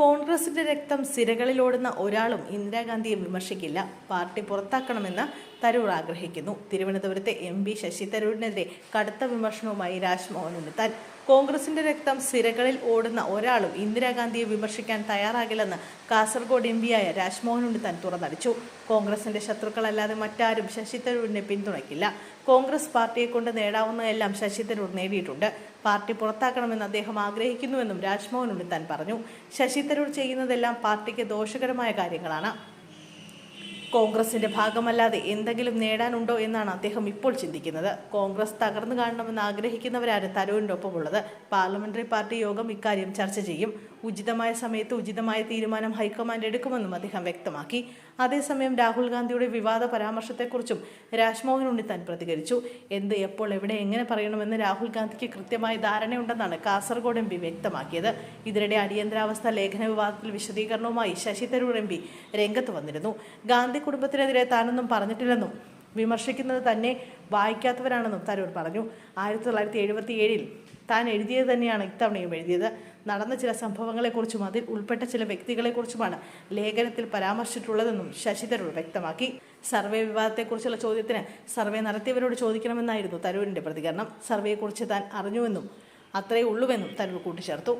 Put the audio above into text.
കോൺഗ്രസിന്റെ രക്തം സിരകളിലോടുന്ന ഒരാളും ഇന്ദിരാഗാന്ധിയെ വിമർശിക്കില്ല. പാർട്ടി പുറത്താക്കണമെന്ന് തരൂർ ആഗ്രഹിക്കുന്നു. തിരുവനന്തപുരത്തെ എം പി ശശി തരൂരിനെതിരെ കടുത്ത വിമർശനവുമായി ഉണ്ണിത്താൻ കോൺഗ്രസിന്റെ രക്തം സിരകളിൽ ഓടുന്ന ഒരാളും ഇന്ദിരാഗാന്ധിയെ വിമർശിക്കാൻ തയ്യാറാകില്ലെന്ന് കാസർഗോഡ് എം പിയായ രാജ്മോഹൻ ഉണ്ണിത്താൻ തുറന്നടിച്ചു. കോൺഗ്രസിന്റെ ശത്രുക്കളല്ലാതെ മറ്റാരും ശശി തരൂരിനെ പിന്തുണയ്ക്കില്ല. കോൺഗ്രസ് പാർട്ടിയെ കൊണ്ട് നേടാവുന്നതെല്ലാം ശശി തരൂർ നേടിയിട്ടുണ്ട്. പാർട്ടി പുറത്താക്കണമെന്ന് അദ്ദേഹം ആഗ്രഹിക്കുന്നുവെന്നും രാജ്മോഹൻ ഉണ്ണിത്താൻ പറഞ്ഞു. ശശി തരൂർ ചെയ്യുന്നതെല്ലാം പാർട്ടിക്ക് ദോഷകരമായ കാര്യങ്ങളാണ്. കോൺഗ്രസിന്റെ ഭാഗമല്ലാതെ എന്തെങ്കിലും നേടാനുണ്ടോ എന്നാണ് അദ്ദേഹം ഇപ്പോൾ ചിന്തിക്കുന്നത്. കോൺഗ്രസ് തകർന്നു കാണണമെന്ന് ആഗ്രഹിക്കുന്നവരാണ് തരൂരിന്റെ ഒപ്പമുള്ളത് പാർലമെന്ററി പാർട്ടി യോഗം ഇക്കാര്യം ചർച്ച ചെയ്യും. ഉചിതമായ സമയത്ത് ഉചിതമായ തീരുമാനം ഹൈക്കമാൻഡ് എടുക്കുമെന്നും അദ്ദേഹം വ്യക്തമാക്കി. അതേസമയം രാഹുൽ ഗാന്ധിയുടെ വിവാദ പരാമർശത്തെക്കുറിച്ചും രാജ്മോഹൻ ഉണ്ണിത്താൻ പ്രതികരിച്ചു. എന്ത് എപ്പോൾ എവിടെ എങ്ങനെ പറയണമെന്ന് രാഹുൽ ഗാന്ധിക്ക് കൃത്യമായ ധാരണയുണ്ടെന്നാണ് കാസർഗോഡ് എം പി വ്യക്തമാക്കിയത്. ഇതിനിടെ അടിയന്തരാവസ്ഥ ലേഖന വിവാദത്തിൽ വിശദീകരണവുമായി ശശി തരൂർ എം പി രംഗത്ത് വന്നിരുന്നു. ഗാന്ധി കുടുംബത്തിനെതിരെ താനൊന്നും പറഞ്ഞിട്ടില്ലെന്നും വിമർശിക്കുന്നത് തന്നെ വായിക്കാത്തവരാണെന്നും തരൂർ പറഞ്ഞു. ആയിരത്തി തൊള്ളായിരത്തി എഴുപത്തി ഏഴിൽ താൻ എഴുതിയത് തന്നെയാണ് ഇത്തവണയും എഴുതിയത്. നടന്ന ചില സംഭവങ്ങളെക്കുറിച്ചും അതിൽ ഉൾപ്പെട്ട ചില വ്യക്തികളെക്കുറിച്ചുമാണ് ലേഖനത്തിൽ പരാമർശിച്ചിട്ടുള്ളതെന്നും ശശി തരൂർ വ്യക്തമാക്കി. സർവേ വിവാദത്തെക്കുറിച്ചുള്ള ചോദ്യത്തിന് സർവേ നടത്തിയവരോട് ചോദിക്കണമെന്നായിരുന്നു തരൂരിന്റെ പ്രതികരണം. സർവേയെക്കുറിച്ച് താൻ അറിഞ്ഞുവെന്നും അത്രയേ ഉള്ളുവെന്നും തരൂർ കൂട്ടിച്ചേർത്തു.